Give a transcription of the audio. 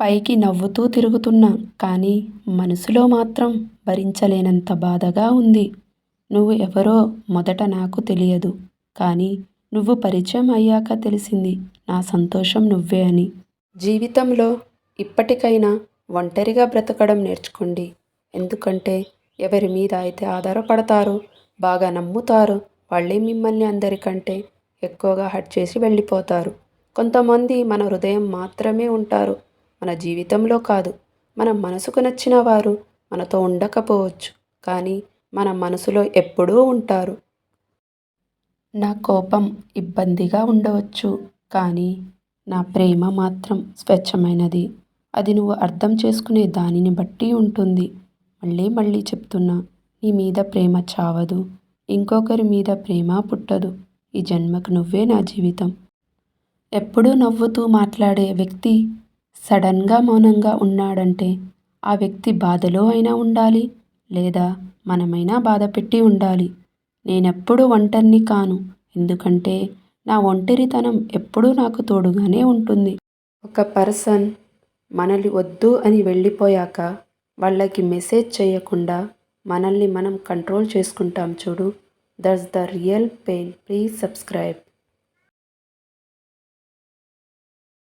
పైకి నవ్వుతూ తిరుగుతున్నా కానీ మనసులో మాత్రం భరించలేనంత బాధగా ఉంది. నువ్వు ఎవరో మొదట నాకు తెలియదు కానీ నువ్వు పరిచయం అయ్యాక తెలిసింది నా సంతోషం నువ్వే అని. జీవితంలో ఇప్పటికైనా ఒంటరిగా బ్రతకడం నేర్చుకోండి. ఎందుకంటే ఎవరి మీద అయితే ఆధారపడతారో బాగా నమ్ముతారో వాళ్ళే మిమ్మల్ని అందరికంటే ఎక్కువగా హట్ చేసి వెళ్ళిపోతారు. కొంతమంది మన హృదయం మాత్రమే ఉంటారు. మన జీవితంలో కాదు. మన మనసుకు నచ్చిన వారు మనతో ఉండకపోవచ్చు. కానీ మన మనసులో ఎప్పుడూ ఉంటారు. నా కోపం ఇబ్బందిగా ఉండవచ్చు. కానీ నా ప్రేమ మాత్రం స్వచ్ఛమైనది. అది నువ్వు అర్థం చేసుకునే దానిని బట్టి ఉంటుంది. మళ్ళీ మళ్ళీ చెప్తున్నా నీ మీద ప్రేమ చావదు. ఇంకొకరి మీద ప్రేమ పుట్టదు. ఈ జన్మకు నువ్వే నా జీవితం. ఎప్పుడూ నవ్వుతూ మాట్లాడే వ్యక్తి సడన్గా మౌనంగా ఉన్నాడంటే ఆ వ్యక్తి బాధలో అయినా ఉండాలి లేదా మనమైనా బాధ పెట్టి ఉండాలి. నేనెప్పుడు ఒంటరిని కాను ఎందుకంటే నా ఒంటరితనం ఎప్పుడూ నాకు తోడుగానే ఉంటుంది. ఒక పర్సన్ మనల్ని వద్దు అని వెళ్ళిపోయాక వాళ్ళకి మెసేజ్ చేయకుండా మనల్ని మనం కంట్రోల్ చేసుకుంటాం చూడు. That's the real pain. Please subscribe.